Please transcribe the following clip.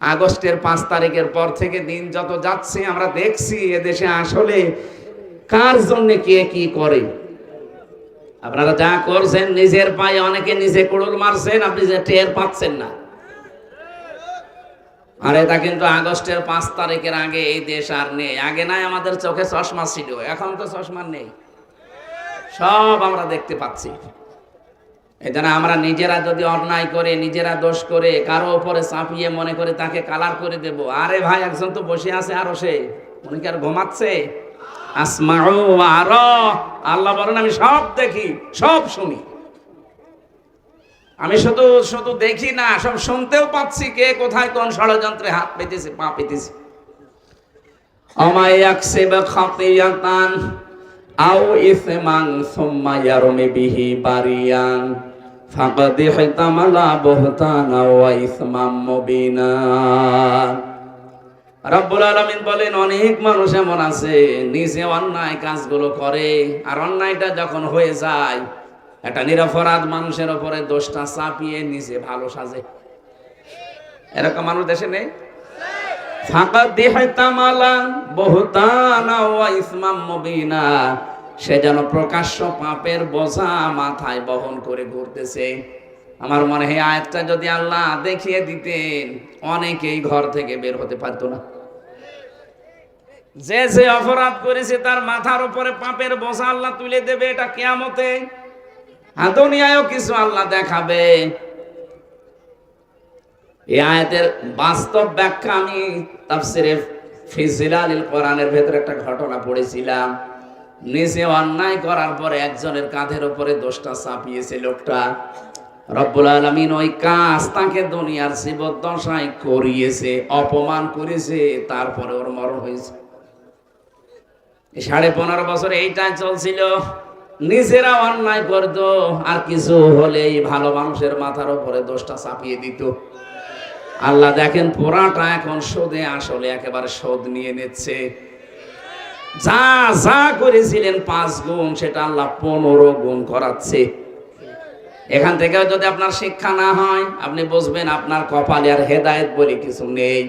আগস্টের পাঁচ তারিখের পর থেকে দিন যত যাচ্ছে, আমরা দেখছি এদেশে আসলে কার জন্য কে কি করে। আপনারা যা করছেন, নিজের পায়ে অনেকে নিজে কুড়ুল মারছেন, আপনি যে টের পাচ্ছেন না। আর এটা কিন্তু আগস্টের পাঁচ তারিখের আগে এই দেশ আর নেই। আগে নাই আমাদের চোখে চশমা ছিল, এখন তো চশমা নেই। সব আমরা দেখতে পাচ্ছি। এই আমরা নিজেরা যদি অন্যায় করে, নিজেরা দোষ করে, কারও উপরে চাপিয়ে মনে করে তাকে কালার করে দেব। আরে ভাই, একজন তো বসে আছে আরও সে। উনি কি আর ঘুমাচ্ছে? আসমাউ আর। আল্লাহ বলেন, আমি সব দেখি, সব শুনি। আমি শুধু শুধু দেখি না, সব শুনতেও পাচ্ছি কে কোথায় কোন ষড়যন্ত্রে হাত পেতেছে, পা পেতেছে। আমায় ইয়াকসিব খাতিয়াতান। আও ইসমান সুম্মা ইয়ারমি বিহি বারিয়ান। ফাকাদ হিতামালা বুহতানা ওয়া ইসমাম মুবিনা। রব্বুল আলামিন বলেন, অনেক মানুষ এমন আছে, নিজে অন্যায় কাজগুলো করে, আর অন্যায়টা যখন হয়ে যায়, একটা নিরপরাধ মানুষের উপরে দোষটা চাপিয়ে নিজে ভালো সাজে। এরকম মানুষ দেশে নেই? সে যেন প্রকাশ্য পাপের বোঝা মাথায় বহন করে ঘুরতেছে। আমার মনে হয় আয়াতটা যদি আল্লাহ দেখিয়ে দিতেন, অনেকেই ঘর থেকে বের হতে পারতো না। যে যে অপরাধ করেছে, তার মাথার উপরে পাপের বোঝা আল্লাহ তুলে দেবে এটা কেয়ামতে। দুনিয়ায়ও কিছু আল্লাহ দেখাবে। এই আয়াতের বাস্তব ব্যাখ্যা আমি তাফসিরে ফিজিলালিল কোরআনের ভেতরে একটা ঘটনা পড়েছিলাম। নিজে অন্যায় করার পরে একজনের কাঁধের উপরে দোষটা চাপিয়েছে লোকটা। রব্বুল আলমিন ওই কাজ তাকে দুনিয়ার জীবদ্দশায় করিয়েছে, অপমান করেছে, তারপরে ওর মরণ হয়েছে। সাড়ে পনেরো বছর এইটাই চলছিল। নিজেরা অন্যায় করতো, আর কিছু হলেই ভালো মানুষের মাথার উপরে দোষটা চাপিয়ে দিত। আল্লাহ দেখেন পোড়াটা এখন সোদে আসলে একেবারে শোধ নিয়ে নিচ্ছে। যা যা করেছিলেন পাঁচ গুণ, সেটা আল্লাহ পনেরো গুণ করাচ্ছে। এখান থেকে যদি আপনার শিক্ষা না হয়, আপনি বুঝবেন আপনার কপালে আর হেদায়ত বলে কিছু নেই।